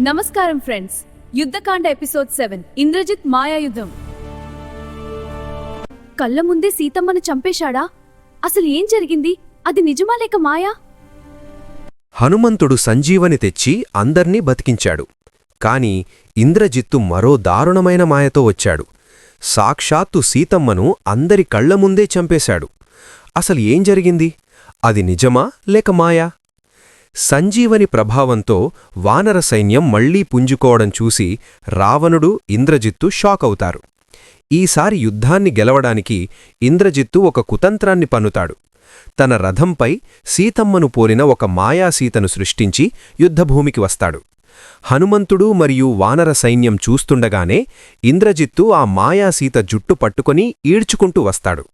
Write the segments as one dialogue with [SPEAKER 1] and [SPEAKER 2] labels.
[SPEAKER 1] నమస్కారం friends Yuddhakanda episode seven Indrajit మాయాయుద్ధం కళ్ళ ముందే సీతమ్మను చంపేశాడా? అసలు ఏం జరిగింది? అది నిజమా లేక మాయా?
[SPEAKER 2] హనుమంతుడు సంజీవని తెచ్చి అందర్నీ బతికించాడు. కాని ఇంద్రజిత్తు మరో దారుణమైన మాయతో వచ్చాడు. సాక్షాత్తు సీతమ్మను అందరి కళ్ళ ముందే చంపేశాడు. అసలు ఏం జరిగింది? అది నిజమా లేక మాయా? సంజీవని ప్రభావంతో వానర సైన్యం మళ్ళీ పుంజుకోవడం చూసి రావణుడు ఇంద్రజిత్తు షాకవుతారు. ఈసారి యుద్ధాన్ని గెలవడానికి ఇంద్రజిత్తు ఒక కుతంత్రాన్ని పన్నుతాడు. తన రథంపై సీతమ్మను పోలిన ఒక మాయాసీతను సృష్టించి యుద్ధభూమికి వస్తాడు. హనుమంతుడు మరియు వానర సైన్యం చూస్తుండగానే ఇంద్రజిత్తు ఆ మాయాసీత జుట్టు పట్టుకొని ఈడ్చుకుంటూ వస్తాడు.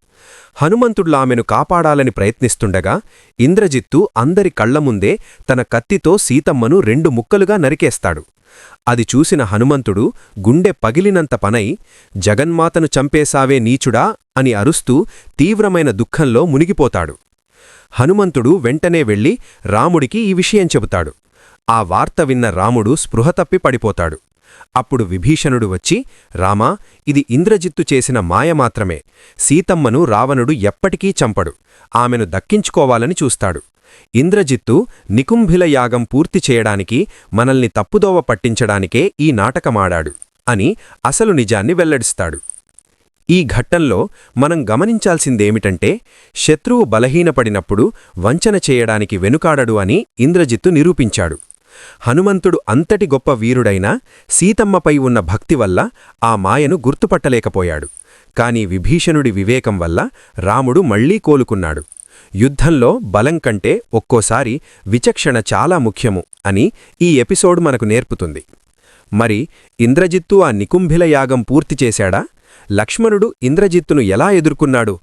[SPEAKER 2] హనుమంతుడు ఆమెను కాపాడాలని ప్రయత్నిస్తుండగా ఇంద్రజిత్తు అందరి కళ్ళముందే తన కత్తితో సీతమ్మను రెండు ముక్కలుగా నరికేస్తాడు. అది చూసిన హనుమంతుడు గుండె పగిలినంత పనై జగన్మాతను చంపేశావే నీచుడా అని అరుస్తూ తీవ్రమైన దుఃఖంలో మునిగిపోతాడు. హనుమంతుడు వెంటనే వెళ్ళి రాముడికి ఈ విషయం చెబుతాడు. ఆ వార్త విన్న రాముడు స్పృహ తప్పి పడిపోతాడు. అప్పుడు విభీషణుడు వచ్చి రామా ఇది ఇంద్రజిత్తు చేసిన మాయ మాత్రమే. సీతమ్మను రావణుడు ఎప్పటికీ చంపడు. ఆమెను దక్కించుకోవాలని చూస్తాడు. ఇంద్రజిత్తు నికుంభిల యాగం పూర్తి చేయడానికి మనల్ని తప్పుదోవ పట్టించడానికే ఈ నాటకమాడాడు అని అసలు నిజాన్ని వెల్లడిస్తాడు. ఈ ఘట్టంలో మనం గమనించాల్సిందేమిటంటే శత్రువు బలహీనపడినప్పుడు వంచన చేయడానికి వెనుకాడడు అని ఇంద్రజిత్తు నిరూపించాడు. హనుమంతుడు అంతటి గొప్ప వీరుడైనా సీతమ్మపై ఉన్న భక్తి వల్ల ఆ మాయను గుర్తుపట్టలేకపోయాడు. కాని విభీషణుడి వివేకం వల్ల రాముడు మళ్ళీ కోలుకున్నాడు. యుద్ధంలో బలం కంటే ఒక్కోసారి విచక్షణ చాలా ముఖ్యము అని ఈ ఎపిసోడ్ మనకు నేర్పుతుంది. మరి ఇంద్రజిత్తు ఆ నికుంభిల యాగం పూర్తి చేశాడా? లక్ష్మణుడు ఇంద్రజిత్తును ఎలా ఎదుర్కొన్నాడు?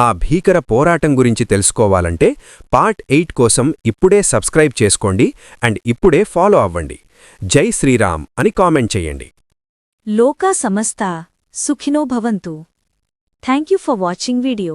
[SPEAKER 2] ఆ భీకర పోరాటం గురించి తెలుసుకోవాలంటే పార్ట్ ఎయిట్ కోసం ఇప్పుడే సబ్స్క్రైబ్ చేసుకోండి అండ్ ఇప్పుడే ఫాలో అవ్వండి. జై శ్రీరామ్ అని కామెంట్ చెయ్యండి
[SPEAKER 3] లోకా సమస్తా సుఖినో భవంతు. Thank you for watching video.